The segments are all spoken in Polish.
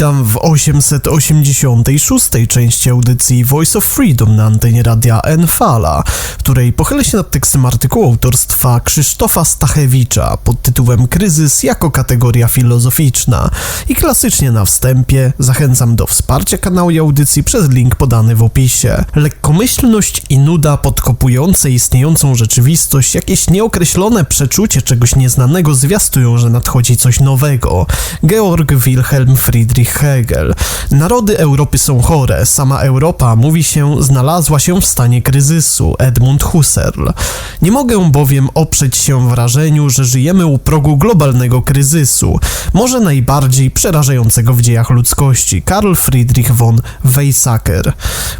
Witam w 886 części audycji Voice of Freedom na antenie radia Enfala, w której pochylę się nad tekstem artykułu autorstwa Krzysztofa Stachewicza pod tytułem Kryzys jako kategoria filozoficzna. I klasycznie na wstępie zachęcam do wsparcia kanału i audycji przez link podany w opisie. Lekkomyślność i nuda podkopujące istniejącą rzeczywistość, jakieś nieokreślone przeczucie czegoś nieznanego zwiastują, że nadchodzi coś nowego. Georg Wilhelm Friedrich Hegel. Narody Europy są chore, sama Europa, mówi się, znalazła się w stanie kryzysu. Edmund Husserl. Nie mogę bowiem oprzeć się wrażeniu, że żyjemy u progu globalnego kryzysu, może najbardziej przerażającego w dziejach ludzkości. Karl Friedrich von Weizsäcker.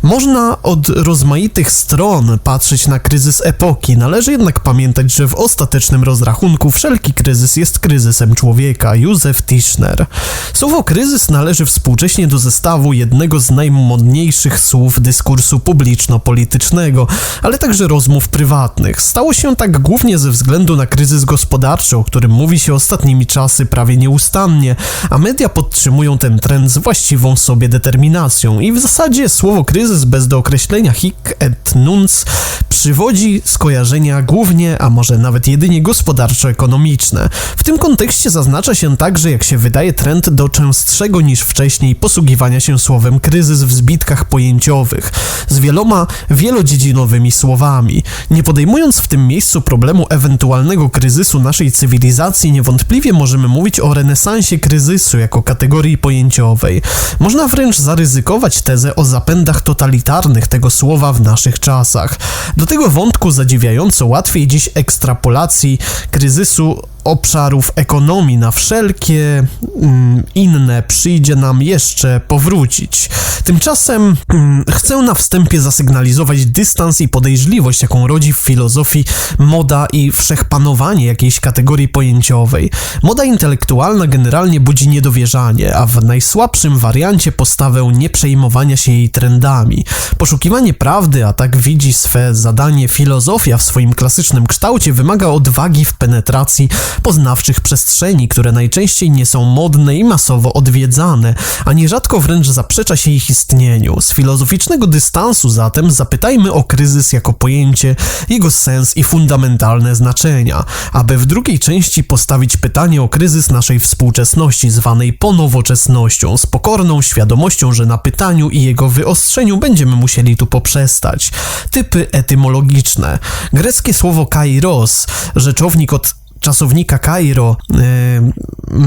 Można od rozmaitych stron patrzeć na kryzys epoki, należy jednak pamiętać, że w ostatecznym rozrachunku wszelki kryzys jest kryzysem człowieka. Józef Tischner. Słowo kryzys należy współcześnie do zestawu jednego z najmodniejszych słów dyskursu publiczno-politycznego, ale także rozmów prywatnych. Stało się tak głównie ze względu na kryzys gospodarczy, o którym mówi się ostatnimi czasy prawie nieustannie, a media podtrzymują ten trend z właściwą sobie determinacją i w zasadzie słowo kryzys bez dookreślenia hic et nunc przywodzi skojarzenia głównie, a może nawet jedynie gospodarczo-ekonomiczne. W tym kontekście zaznacza się także, jak się wydaje, trend do częstszego niż wcześniej posługiwania się słowem kryzys w zbitkach pojęciowych, z wieloma wielodziedzinowymi słowami. Nie podejmując w tym miejscu problemu ewentualnego kryzysu naszej cywilizacji, niewątpliwie możemy mówić o renesansie kryzysu jako kategorii pojęciowej. Można wręcz zaryzykować tezę o zapędach totalitarnych tego słowa w naszych czasach. Do tego wątku zadziwiająco łatwiej dziś ekstrapolacji kryzysu obszarów ekonomii na wszelkie mm, inne przyjdzie nam jeszcze powrócić. Tymczasem mm, chcę na wstępie zasygnalizować dystans i podejrzliwość, jaką rodzi w filozofii moda i wszechpanowanie jakiejś kategorii pojęciowej. Moda intelektualna generalnie budzi niedowierzanie, a w najsłabszym wariancie postawę nieprzejmowania się jej trendami. Poszukiwanie prawdy, a tak widzi swe zadanie filozofia w swoim klasycznym kształcie, wymaga odwagi w penetracji poznawczych przestrzeni, które najczęściej nie są modne i masowo odwiedzane, a nierzadko wręcz zaprzecza się ich istnieniu. Z filozoficznego dystansu zatem zapytajmy o kryzys jako pojęcie, jego sens i fundamentalne znaczenia, aby w drugiej części postawić pytanie o kryzys naszej współczesności, zwanej ponowoczesnością, z pokorną świadomością, że na pytaniu i jego wyostrzeniu będziemy musieli tu poprzestać. Typy etymologiczne. Greckie słowo kairos, rzeczownik od czasownika Kairo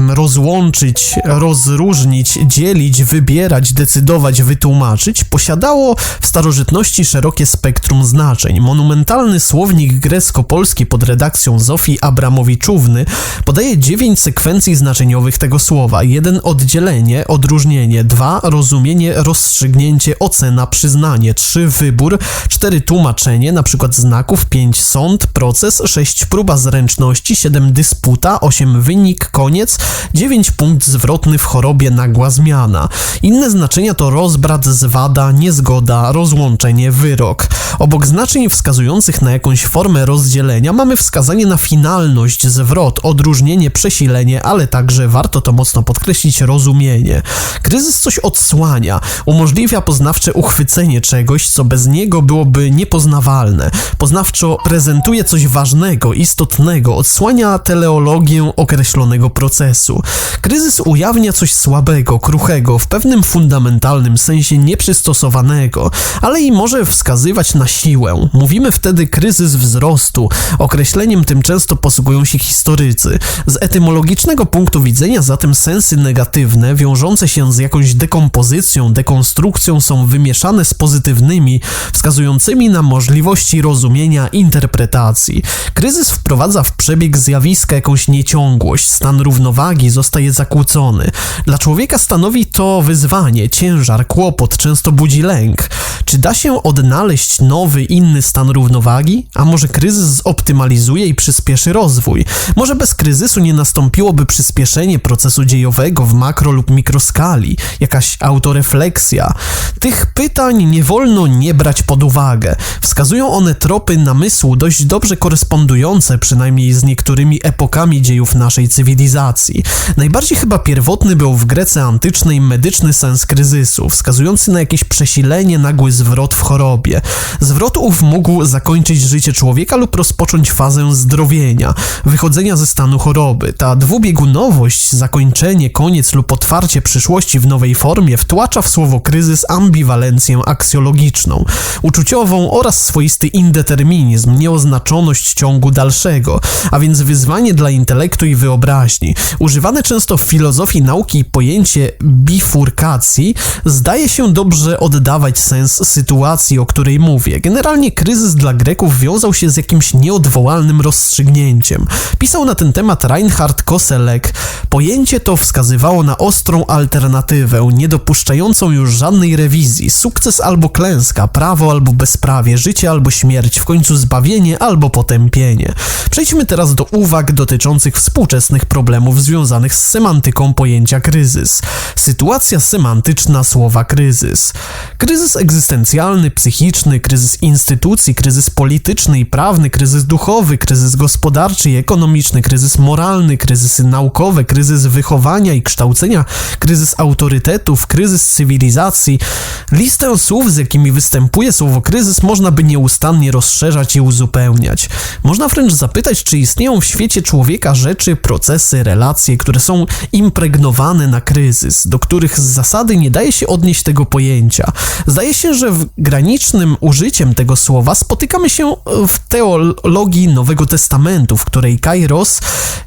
rozłączyć, rozróżnić, dzielić, wybierać, decydować, wytłumaczyć, posiadało w starożytności szerokie spektrum znaczeń. Monumentalny słownik grecko-polski pod redakcją Zofii Abramowiczówny podaje dziewięć sekwencji znaczeniowych tego słowa. Jeden oddzielenie, odróżnienie, dwa rozumienie, rozstrzygnięcie, ocena, przyznanie, trzy wybór, cztery tłumaczenie, na przykład znaków, pięć sąd, proces, sześć próba zręczności, 7 dysputa, 8 wynik, koniec, 9 punkt zwrotny w chorobie nagła zmiana. Inne znaczenia to rozbrat, zwada, niezgoda, rozłączenie, wyrok. Obok znaczeń wskazujących na jakąś formę rozdzielenia mamy wskazanie na finalność, zwrot, odróżnienie, przesilenie, ale także, warto to mocno podkreślić, rozumienie. Kryzys coś odsłania, umożliwia poznawcze uchwycenie czegoś, co bez niego byłoby niepoznawalne. Poznawczo prezentuje coś ważnego, istotnego, odsłania odsłania teleologię określonego procesu. Kryzys ujawnia coś słabego, kruchego, w pewnym fundamentalnym sensie nieprzystosowanego, ale i może wskazywać na siłę. Mówimy wtedy kryzys wzrostu. Określeniem tym często posługują się historycy. Z etymologicznego punktu widzenia zatem sensy negatywne, wiążące się z jakąś dekompozycją, dekonstrukcją są wymieszane z pozytywnymi, wskazującymi na możliwości rozumienia interpretacji. Kryzys wprowadza w przebieg zjawiska jakąś nieciągłość, stan równowagi zostaje zakłócony. Dla człowieka stanowi to wyzwanie, ciężar, kłopot, często budzi lęk. Czy da się odnaleźć nowy, inny stan równowagi? A może kryzys zoptymalizuje i przyspieszy rozwój? Może bez kryzysu nie nastąpiłoby przyspieszenie procesu dziejowego w makro lub mikroskali? Jakaś autorefleksja? Tych pytań nie wolno nie brać pod uwagę. Wskazują one tropy namysłu dość dobrze korespondujące przynajmniej z niektórymi epokami dziejów naszej cywilizacji. Najbardziej chyba pierwotny był w Grece antycznej medyczny sens kryzysu, wskazujący na jakieś przesilenie, nagły zwrot w chorobie. Zwrot ów mógł zakończyć życie człowieka lub rozpocząć fazę zdrowienia, wychodzenia ze stanu choroby. Ta dwubiegunowość, zakończenie, koniec lub otwarcie przyszłości w nowej formie wtłacza w słowo kryzys ambiwalencję aksjologiczną, uczuciową oraz swoisty indeterminizm, nieoznaczoność ciągu dalszego, a więc wyzwanie dla intelektu i wyobraźni. Używane często w filozofii nauki pojęcie bifurkacji zdaje się dobrze oddawać sens sytuacji, o której mówię. Generalnie kryzys dla Greków wiązał się z jakimś nieodwołalnym rozstrzygnięciem. Pisał na ten temat Reinhard Koselleck. Pojęcie to wskazywało na ostrą alternatywę, niedopuszczającą już żadnej rewizji, sukces albo klęska, prawo albo bezprawie, życie albo śmierć, w końcu zbawienie albo potępienie. Przejdźmy teraz do uwag dotyczących współczesnych problemów związanych z semantyką pojęcia kryzys. Sytuacja semantyczna słowa kryzys. Kryzys egzystencjalny, psychiczny, kryzys instytucji, kryzys polityczny i prawny, kryzys duchowy, kryzys gospodarczy i ekonomiczny, kryzys moralny, kryzysy naukowe, kryzys wychowania i kształcenia, kryzys autorytetów, kryzys cywilizacji. Listę słów, z jakimi występuje słowo kryzys, można by nieustannie rozszerzać i uzupełniać. Można wręcz zapytać, czy istnieją w świecie człowieka rzeczy, procesy, relacje, które są impregnowane na kryzys, do których z zasady nie daje się odnieść tego pojęcia. Zdaje się, że w granicznym użyciem tego słowa spotykamy się w teologii Nowego Testamentu, w której kairos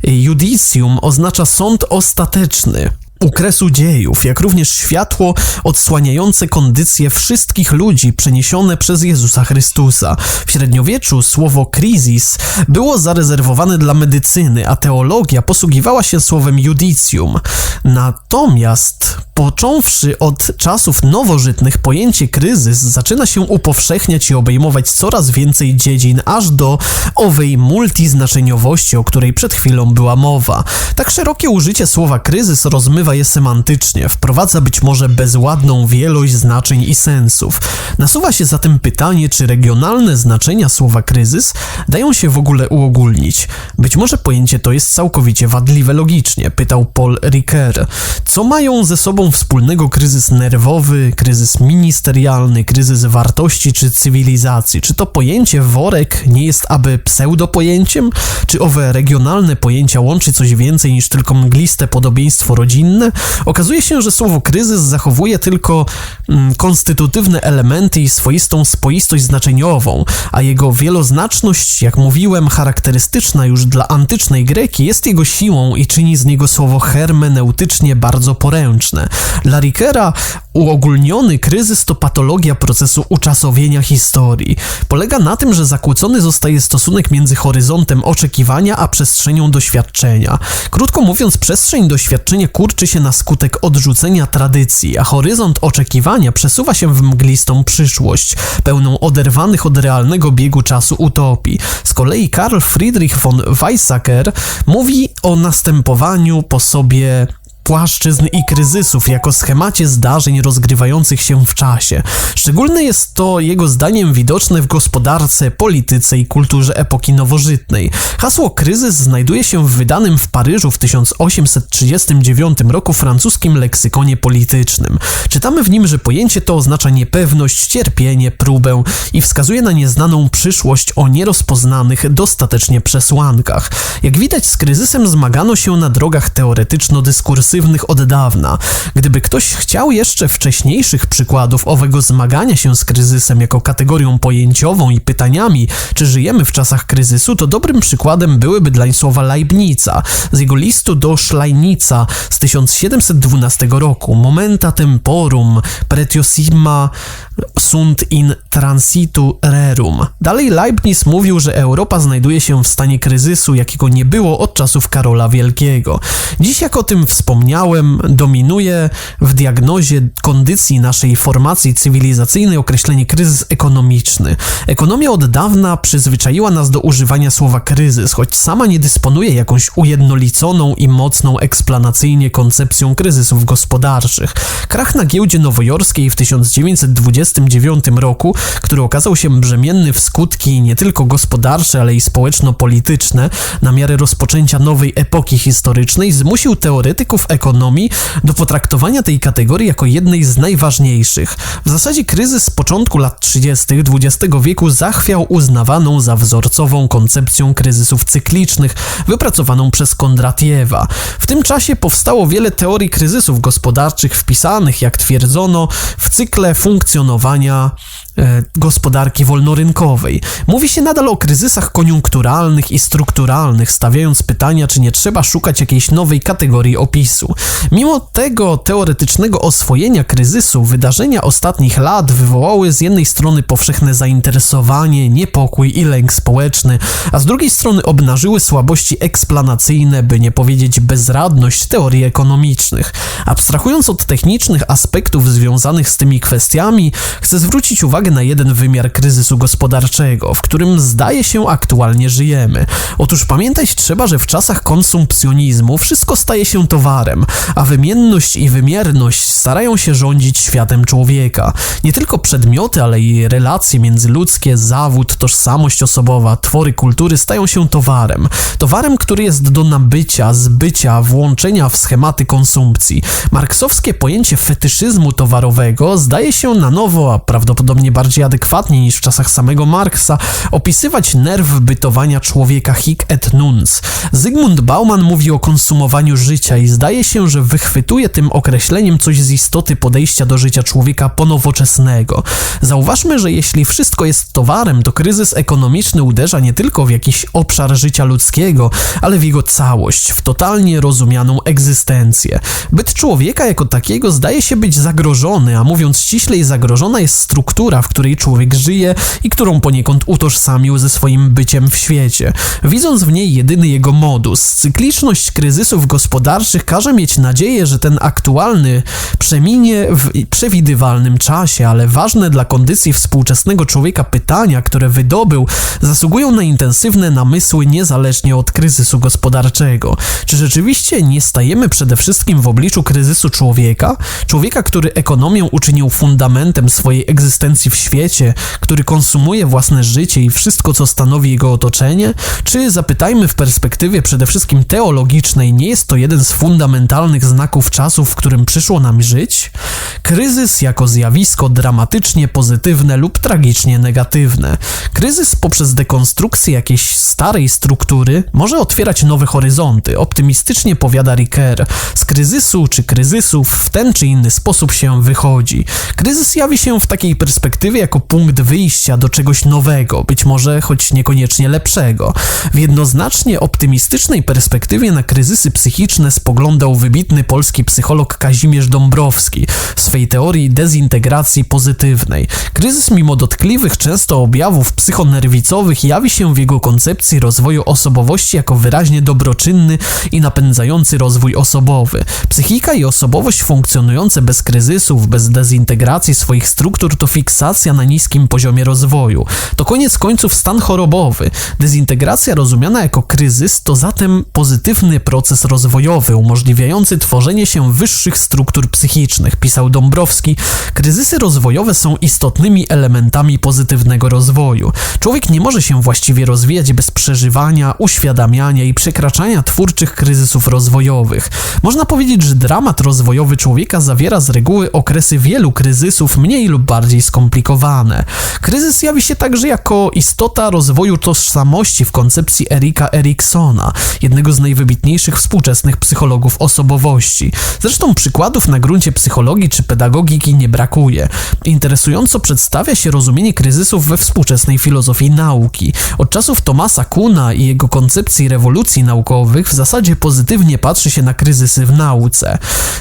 judicium oznacza sąd ostateczny u kresu dziejów, jak również światło odsłaniające kondycję wszystkich ludzi przeniesione przez Jezusa Chrystusa. W średniowieczu słowo kryzis było zarezerwowane dla medycyny, a teologia posługiwała się słowem judicium. Natomiast począwszy od czasów nowożytnych pojęcie kryzys zaczyna się upowszechniać i obejmować coraz więcej dziedzin, aż do owej multiznaczeniowości, o której przed chwilą była mowa. Tak szerokie użycie słowa kryzys rozmywa je semantycznie, wprowadza być może bezładną wielość znaczeń i sensów. Nasuwa się zatem pytanie, czy regionalne znaczenia słowa kryzys dają się w ogóle uogólnić. Być może pojęcie to jest całkowicie wadliwe logicznie, pytał Paul Ricoeur. Co mają ze sobą wspólnego kryzys nerwowy, kryzys ministerialny, kryzys wartości czy cywilizacji? Czy to pojęcie worek nie jest aby pseudopojęciem? Czy owe regionalne pojęcia łączy coś więcej niż tylko mgliste podobieństwo rodzinne? Okazuje się, że słowo kryzys zachowuje tylko mm, konstytutywne elementy i swoistą spoistość znaczeniową, a jego wieloznaczność, jak mówiłem, charakterystyczna już dla antycznej Greki, jest jego siłą i czyni z niego słowo hermeneutycznie bardzo poręczne. Dla Rickera uogólniony kryzys to patologia procesu uczasowienia historii. Polega na tym, że zakłócony zostaje stosunek między horyzontem oczekiwania a przestrzenią doświadczenia. Krótko mówiąc, przestrzeń doświadczenia kurczy się na skutek odrzucenia tradycji, a horyzont oczekiwania przesuwa się w mglistą przyszłość, pełną oderwanych od realnego biegu czasu utopii. Z kolei Karl Friedrich von Weizsäcker mówi o następowaniu po sobie płaszczyzn i kryzysów jako schemacie zdarzeń rozgrywających się w czasie. Szczególne jest to jego zdaniem widoczne w gospodarce, polityce i kulturze epoki nowożytnej. Hasło kryzys znajduje się w wydanym w Paryżu w 1839 roku francuskim leksykonie politycznym. Czytamy w nim, że pojęcie to oznacza niepewność, cierpienie, próbę i wskazuje na nieznaną przyszłość o nierozpoznanych dostatecznie przesłankach. Jak widać z kryzysem zmagano się na drogach od dawna. Gdyby ktoś chciał jeszcze wcześniejszych przykładów owego zmagania się z kryzysem jako kategorią pojęciową i pytaniami, czy żyjemy w czasach kryzysu, to dobrym przykładem byłyby dlań słowa Leibnica z jego listu do Schleinica z 1712 roku Momenta temporum pretiosima sunt in transitu rerum. Dalej Leibniz mówił, że Europa znajduje się w stanie kryzysu, jakiego nie było od czasów Karola Wielkiego. Dziś jak o tym wspomniałem, dominuje w diagnozie kondycji naszej formacji cywilizacyjnej określenie kryzys ekonomiczny. Ekonomia od dawna przyzwyczaiła nas do używania słowa kryzys, choć sama nie dysponuje jakąś ujednoliconą i mocną eksplanacyjnie koncepcją kryzysów gospodarczych. Krach na giełdzie nowojorskiej w 1929 roku, który okazał się brzemienny w skutki nie tylko gospodarcze, ale i społeczno-polityczne, na miarę rozpoczęcia nowej epoki historycznej, zmusił teoretyków ekonomii do potraktowania tej kategorii jako jednej z najważniejszych. W zasadzie kryzys z początku lat 30. XX wieku zachwiał uznawaną za wzorcową koncepcją kryzysów cyklicznych, wypracowaną przez Kondratiewa. W tym czasie powstało wiele teorii kryzysów gospodarczych wpisanych, jak twierdzono, w cykle funkcjonowania e, gospodarki wolnorynkowej. Mówi się nadal o kryzysach koniunkturalnych i strukturalnych, stawiając pytania, czy nie trzeba szukać jakiejś nowej kategorii opisu. Mimo tego teoretycznego oswojenia kryzysu, wydarzenia ostatnich lat wywołały z jednej strony powszechne zainteresowanie, niepokój i lęk społeczny, a z drugiej strony obnażyły słabości eksplanacyjne, by nie powiedzieć bezradność teorii ekonomicznych. Abstrahując od technicznych aspektów związanych z tymi kwestiami, chcę zwrócić uwagę na jeden wymiar kryzysu gospodarczego, w którym zdaje się aktualnie żyjemy. Otóż pamiętać trzeba, że w czasach konsumpcjonizmu wszystko staje się towarem, a wymienność i wymierność starają się rządzić światem człowieka. Nie tylko przedmioty, ale i relacje międzyludzkie, zawód, tożsamość osobowa, twory kultury stają się towarem. Towarem, który jest do nabycia, zbycia, włączenia w schematy konsumpcji. Marksowskie pojęcie fetyszyzmu towarowego zdaje się na nowo, a prawdopodobnie bardziej adekwatnie niż w czasach samego Marksa, opisywać nerw bytowania człowieka hic et nuns. Zygmunt Bauman mówi o konsumowaniu życia i zdaje się, że wychwytuje tym określeniem coś z istoty podejścia do życia człowieka ponowoczesnego. Zauważmy, że jeśli wszystko jest towarem, to kryzys ekonomiczny uderza nie tylko w jakiś obszar życia ludzkiego, ale w jego całość, w totalnie rozumianą egzystencję. Byt człowieka jako takiego zdaje się być zagrożony, a mówiąc ściślej, zagrożona jest struktura, w której człowiek żyje i którą poniekąd utożsamił ze swoim byciem w świecie, widząc w niej jedyny jego modus. Cykliczność kryzysów gospodarczych każe mieć nadzieję, że ten aktualny przeminie w przewidywalnym czasie, ale ważne dla kondycji współczesnego człowieka pytania, które wydobył, zasługują na intensywne namysły niezależnie od kryzysu gospodarczego. Czy rzeczywiście nie stajemy przede wszystkim w obliczu kryzysu człowieka? Człowieka, który ekonomię uczynił fundamentem swojej egzystencji w świecie, który konsumuje własne życie i wszystko, co stanowi jego otoczenie? Czy zapytajmy w perspektywie przede wszystkim teologicznej, nie jest to jeden z fundamentalnych znaków czasu, w którym przyszło nam żyć? Kryzys jako zjawisko dramatycznie pozytywne lub tragicznie negatywne. Kryzys poprzez dekonstrukcję jakiejś starej struktury może otwierać nowe horyzonty, optymistycznie powiada Ricker. Z kryzysu czy kryzysów w ten czy inny sposób się wychodzi. Kryzys jawi się w takiej perspektywie jako punkt wyjścia do czegoś nowego, być może choć niekoniecznie lepszego. W jednoznacznie optymistycznej perspektywie na kryzysy psychiczne spoglądał wybitny polski psycholog Kazimierz Dąbrowski w swej teorii dezintegracji pozytywnej. Kryzys mimo dotkliwych często objawów psychonerwicowych jawi się w jego koncepcji rozwoju osobowości jako wyraźnie dobroczynny i napędzający rozwój osobowy. Psychika i osobowość funkcjonujące bez kryzysów, bez dezintegracji swoich struktur to fiksacja na niskim poziomie rozwoju. To koniec końców stan chorobowy. Dezintegracja rozumiana jako kryzys to zatem pozytywny proces rozwojowy umożliwiający tworzenie się wyższych struktur psychicznych, pisał Dąbrowski. Kryzysy rozwojowe są istotnymi elementami pozytywnego rozwoju. Człowiek nie może się właściwie rozwijać bez przeżywania, uświadamiania i przekraczania twórczych kryzysów rozwojowych. Można powiedzieć, że dramat rozwojowy człowieka zawiera z reguły okresy wielu kryzysów mniej lub bardziej skomplikowane. Kryzys jawi się także jako istota rozwoju tożsamości w koncepcji Erika Eriksona, jednego z najwybitniejszych współczesnych psychologów osobowości. Zresztą przykładów na gruncie psychologii czy pedagogiki nie brakuje. Interesująco przedstawia się rozumienie kryzysów we współczesnej filozofii nauki. Od czasów Thomasa Kuna i jego koncepcji rewolucji naukowych w zasadzie pozytywnie patrzy się na kryzysy w nauce.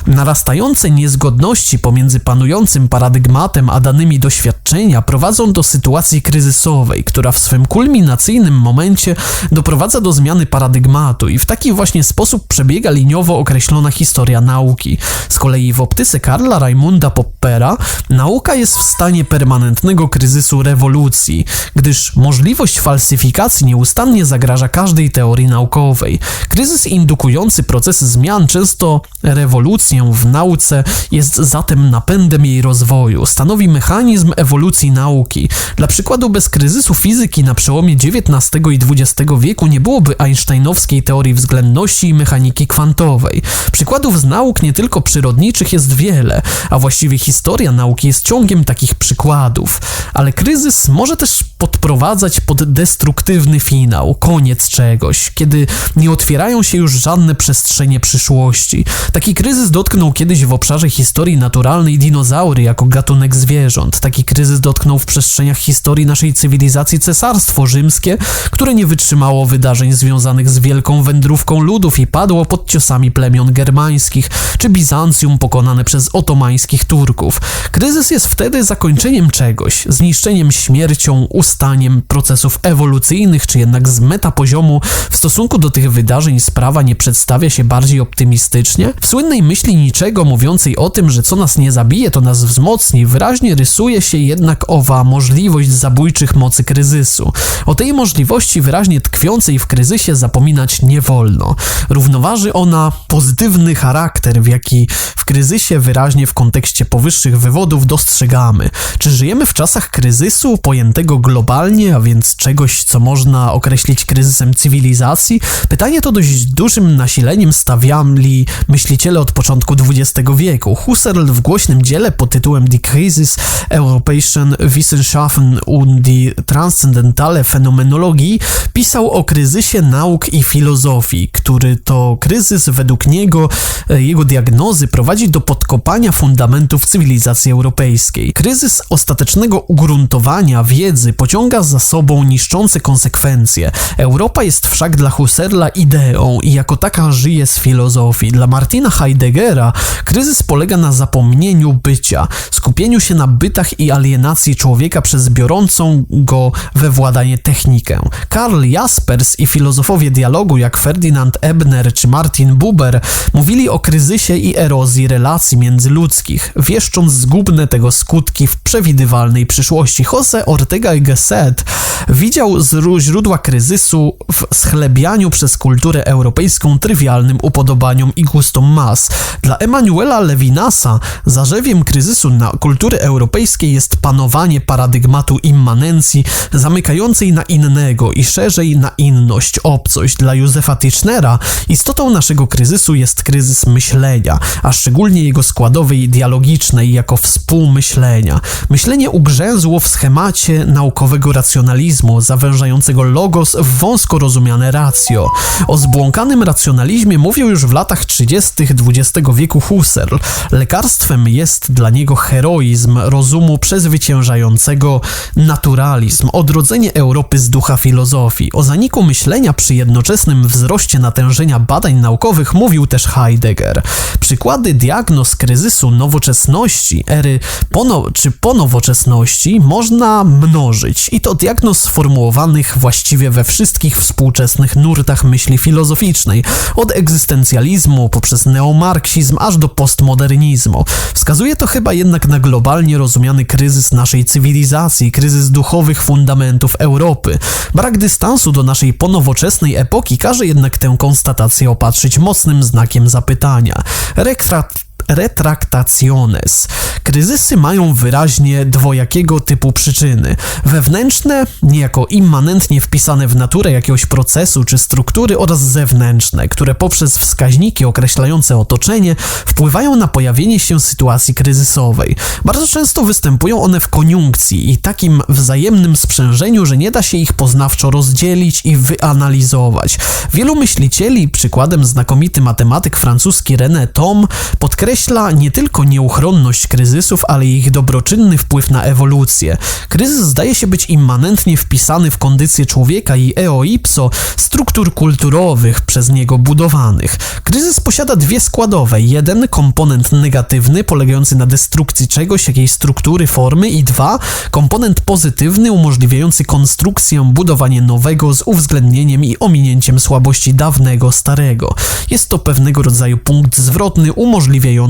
Narastające niezgodności pomiędzy panującym paradygmatem a danymi doświadczenia prowadzą do sytuacji kryzysowej, która w swym kulminacyjnym momencie doprowadza do zmiany paradygmatu i w taki właśnie sposób przebiega liniowo określona historia nauki. Z kolei w optyce Karla Raimunda Poppera nauka jest w stanie permanentnego kryzysu rewolucji, gdyż możliwość falsyfikacji nieustannie zagraża każdej teorii naukowej. Kryzys indukujący procesy zmian, często rewolucję w nauce, jest zatem napędem jej rozwoju, stanowi mechanizm ewolucji nauki. Dla przykładu, bez kryzysu fizyki na przełomie XIX i XX wieku nie byłoby einsteinowskiej teorii względności i mechaniki kwantowej. Przykładów z nauk nie tylko przyrodniczych jest wiele, a właściwie historia nauki jest ciągiem takich przykładów. Ale kryzys może też podprowadzać pod destruktywny finał, koniec czegoś, kiedy nie otwierają się już żadne przestrzenie przyszłości. Taki kryzys dotknął kiedyś w obszarze historii naturalnej dinozaury jako gatunek zwierząt. Taki kryzys dotknął w przestrzeniach historii naszej cywilizacji cesarstwo rzymskie, które nie wytrzymało wydarzeń związanych z wielką wędrówką ludów i padło pod ciosami plemion germańskich, czy Bizancjum pokonane przez otomańskich Turków. Kryzys jest wtedy zakończeniem czegoś, zniszczeniem śmiercią, ustaniem procesów ewolucyjnych, czy jednak z metapoziomu w stosunku do tych wydarzeń sprawa nie przedstawia się bardziej optymistycznie? W słynnej myśli niczego mówiącej o tym, że co nas nie zabije, to nas wzmocni, wyraźnie rysuje się jednak owa możliwość zabójczych mocy kryzysu. O tej możliwości wyraźnie tkwiącej w kryzysie zapominać nie wolno. Równoważy ona pozytywny charakter, w jaki w kryzysie wyraźnie w kontekście powyższych wywodów dostrzegamy. Czy żyjemy w czasach kryzysu pojętego globalnie, a więc czegoś, co można określić kryzysem cywilizacji? Pytanie to dość dużym nasileniem stawiali myśliciele od początku XX wieku. Husserl w głośnym dziele pod tytułem Die Krisis Europäischen Wissenschaften und die Transzendentale Phänomenologie pisał o kryzysie nauk i filozofii, który to kryzys według niego, e, jego diagnozy prowadzi do podkopania fundamentów cywilizacji europejskiej. Kryzys ostatecznego ugruntowania wiedzy pociąga za sobą niszczące konsekwencje. Europa jest wszak dla Husserla ideą i jako taka żyje z filozofii. Dla Heideggera kryzys polega na zapomnieniu bycia, skupieniu się na bytach i alienacji człowieka przez biorącą go we władanie technikę. Karl Jaspers i filozofowie dialogu jak Ferdinand Ebner czy Martin Buber mówili o kryzysie i erozji relacji międzyludzkich, wieszcząc zgubne tego skutki w przewidywalnej przyszłości. Jose Ortega y Gasset widział źródła kryzysu w schlebianiu przez kulturę europejską trywialnym upodobaniom i gustom mas. Dla Emanuela Levinasa zarzewiem kryzysu na kultury europejskiej jest panowanie paradygmatu immanencji zamykającej na innego i szerzej na inność, obcość. Dla Józefa Tischnera istotą naszego kryzysu jest kryzys myślenia, a szczególnie jego składowej dialogicznej jako współmyślenia. Myślenie ugrzęzło w schemacie naukowego racjonalizmu zawężającego logos w wąsko rozumiane ratio. O zbłąkanym racjonalizmie mówił już w latach 30. XX wieku Husserl. Lekarstwem jest dla niego heroizm rozumu przezwyciężającego naturalizm, odrodzenie Europy z ducha filozofii. O zaniku myślenia przy jednoczesnym wzroście natężenia badań naukowych mówił też Heidegger. Przykłady diagnoz kryzysu nowoczesności, ery pono czy ponowoczesności można mnożyć i to diagnoz sformułowanych właściwie we wszystkich współczesnych nurtach myśli filozoficznej, od egzystencjalizmu poprzez neomarksizm aż do postmodernizmu. Wskazuje to chyba jednak na globalnie rozumiany kryzys naszej cywilizacji, kryzys duchowych fundamentów Europy. Brak dystansu do naszej ponowoczesnej epoki każe jednak tę konstatację opatrzyć mocnym znakiem zapytania. Rektrat retraktaciones. Kryzysy mają wyraźnie dwojakiego typu przyczyny. Wewnętrzne, niejako immanentnie wpisane w naturę jakiegoś procesu czy struktury oraz zewnętrzne, które poprzez wskaźniki określające otoczenie wpływają na pojawienie się sytuacji kryzysowej. Bardzo często występują one w koniunkcji i takim wzajemnym sprzężeniu, że nie da się ich poznawczo rozdzielić i wyanalizować. Wielu myślicieli, przykładem znakomity matematyk francuski René Thom, podkreśla podkreśla nie tylko nieuchronność kryzysów, ale ich dobroczynny wpływ na ewolucję. Kryzys zdaje się być immanentnie wpisany w kondycję człowieka i eo ipso struktur kulturowych przez niego budowanych. Kryzys posiada dwie składowe. Jeden komponent negatywny, polegający na destrukcji czegoś, jakiejś struktury, formy i dwa komponent pozytywny, umożliwiający konstrukcję, budowanie nowego z uwzględnieniem i ominięciem słabości dawnego, starego. Jest to pewnego rodzaju punkt zwrotny umożliwiający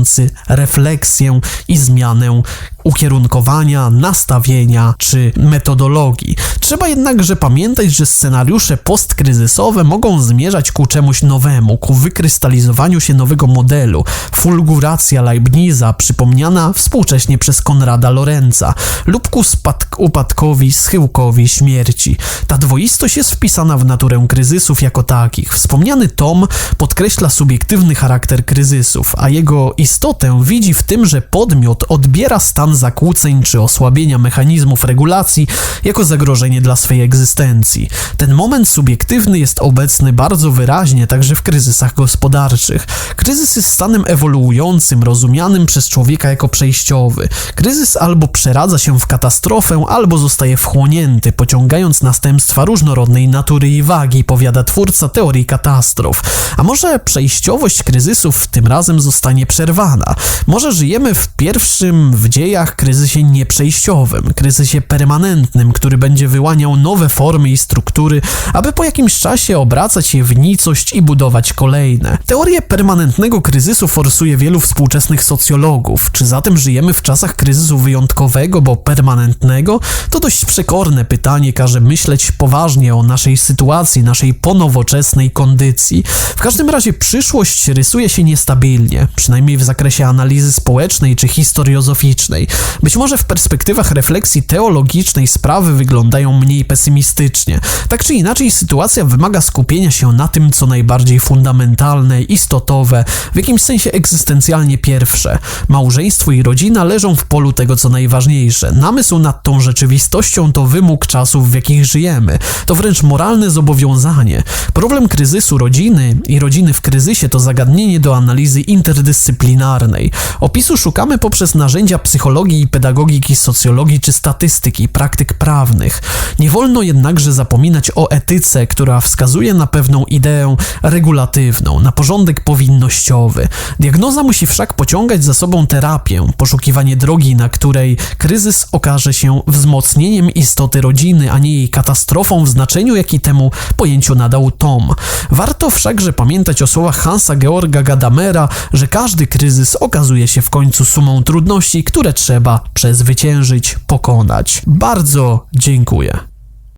refleksję i zmianę ukierunkowania, nastawienia czy metodologii. Trzeba jednakże pamiętać, że scenariusze postkryzysowe mogą zmierzać ku czemuś nowemu, ku wykrystalizowaniu się nowego modelu. Fulguracja Leibniza, przypomniana współcześnie przez Konrada Lorenza, lub ku upadkowi, schyłkowi śmierci. Ta dwoistość jest wpisana w naturę kryzysów jako takich. Wspomniany tom podkreśla subiektywny charakter kryzysów, a jego istotę widzi w tym, że podmiot odbiera stan zakłóceń czy osłabienia mechanizmów regulacji jako zagrożenie dla swej egzystencji. Ten moment subiektywny jest obecny bardzo wyraźnie także w kryzysach gospodarczych. Kryzys jest stanem ewoluującym, rozumianym przez człowieka jako przejściowy. Kryzys albo przeradza się w katastrofę, albo zostaje wchłonięty, pociągając następstwa różnorodnej natury i wagi, powiada twórca teorii katastrof. A może przejściowość kryzysów tym razem zostanie przerwana? Może żyjemy w pierwszym w dziejach kryzysie nieprzejściowym, kryzysie permanentnym, który będzie wyłaniał nowe formy i struktury, aby po jakimś czasie obracać je w nicość i budować kolejne. Teorię permanentnego kryzysu forsuje wielu współczesnych socjologów. Czy zatem żyjemy w czasach kryzysu wyjątkowego, bo permanentnego? To dość przekorne pytanie, każe myśleć poważnie o naszej sytuacji, naszej ponowoczesnej kondycji. W każdym razie przyszłość rysuje się niestabilnie, przynajmniej w zakresie analizy społecznej czy historiozoficznej. Być może w perspektywach refleksji teologicznej sprawy wyglądają mniej pesymistycznie. Tak czy inaczej, sytuacja wymaga skupienia się na tym, co najbardziej fundamentalne, istotowe, w jakimś sensie egzystencjalnie pierwsze. Małżeństwo i rodzina leżą w polu tego, co najważniejsze. Namysł nad tą rzeczywistością to wymóg czasów, w jakich żyjemy. To wręcz moralne zobowiązanie. Problem kryzysu rodziny i rodziny w kryzysie to zagadnienie do analizy interdyscyplinarnej. Opisu szukamy poprzez narzędzia psychologii i pedagogiki, socjologii czy statystyki, praktyk prawnych. Nie wolno jednakże zapominać o etyce, która wskazuje na pewną ideę regulatywną, na porządek powinnościowy. Diagnoza musi wszak pociągać za sobą terapię, poszukiwanie drogi, na której kryzys okaże się wzmocnieniem istoty rodziny, a nie jej katastrofą w znaczeniu, jaki temu pojęciu nadał Tom. Warto wszakże pamiętać o słowach Hansa Georga Gadamera, że każdy kryzys okazuje się w końcu sumą trudności, które trzeba przezwyciężyć, pokonać. Bardzo dziękuję.